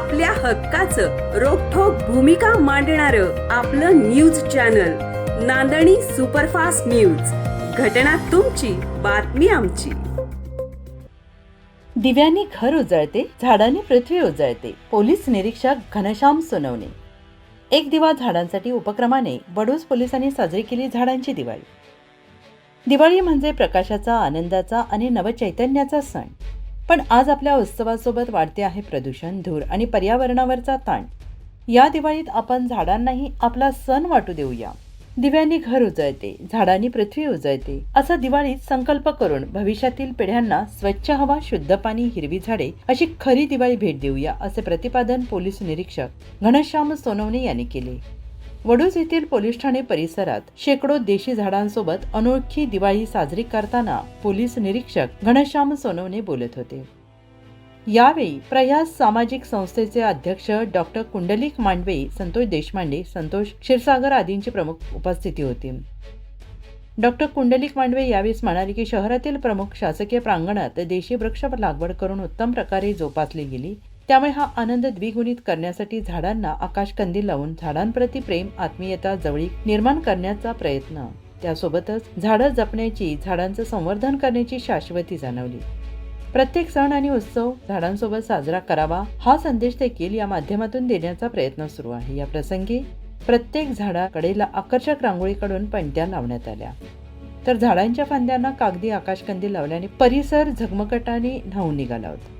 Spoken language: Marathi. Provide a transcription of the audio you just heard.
आपल्या हक्काचं रोखोक भूमिका मांडणार आपलं news channel Nandani superfast news. घटना तुमची बातमी आमची. दिव्यांनी घर उजळते झाडांनी पृथ्वी उजळते पोलीस निरीक्षक घनश्याम सोनवणे. एक दिवा झाडांसाठी उपक्रमाने बडूज पोलिसांनी साजरी केली झाडांची दिवाळी. दिवाळी म्हणजे प्रकाशाचा आनंदाचा आणि नवचैतन्याचा सण. पण आज आपल्या उत्सवासोबत वाढते आहे प्रदूषण धूर आणि पर्यावरणावरचा ताण. या दिवाळीत आपण झाडांनाही आपला सण वाटू देऊया. दिव्यांनी घर उजळते झाडांनी पृथ्वी उजळते असा दिवाळीत संकल्प करून भविष्यातील पिढ्यांना स्वच्छ हवा शुद्ध पाणी हिरवी झाडे अशी खरी दिवाळी भेट देऊया असे प्रतिपादन पोलीस निरीक्षक घनश्याम सोनवणे यांनी केले. वडूज येथील पोलीस ठाणे परिसरात शेकडो देशी झाडांसोबत अनोळखी दिवाळी साजरी करताना पोलीस निरीक्षक घनश्याम सोनवणे बोलत होते. यावेळी प्रयास सामाजिक संस्थेचे अध्यक्ष डॉक्टर कुंडलिक मांडवे संतोष देशपांडे संतोष क्षीरसागर आदींची प्रमुख उपस्थिती होती. डॉक्टर कुंडलिक मांडवे यावेळी म्हणाले की शहरातील प्रमुख शासकीय प्रांगणात देशी वृक्ष लागवड करून उत्तम प्रकारे जोपासली गेली. त्यामुळे हा आनंद द्विगुणित करण्यासाठी झाडांना आकाशकंदी लावून झाडांप्रती प्रेम आत्मीयता जवळीक निर्माण करण्याचा प्रयत्न. त्यासोबतच झाडं जपण्याची झाडांचं संवर्धन करण्याची शाश्वती जाणवली. प्रत्येक सण आणि उत्सव झाडांसोबत साजरा करावा हा संदेश देखील या माध्यमातून देण्याचा प्रयत्न सुरू आहे. या प्रसंगी प्रत्येक झाडाकडेला आकर्षक रांगोळीकडून पणत्या लावण्यात आल्या. तर झाडांच्या फांद्यांना कागदी आकाशकंदी लावल्याने परिसर झगमगटाने न्हावून निघाला होता.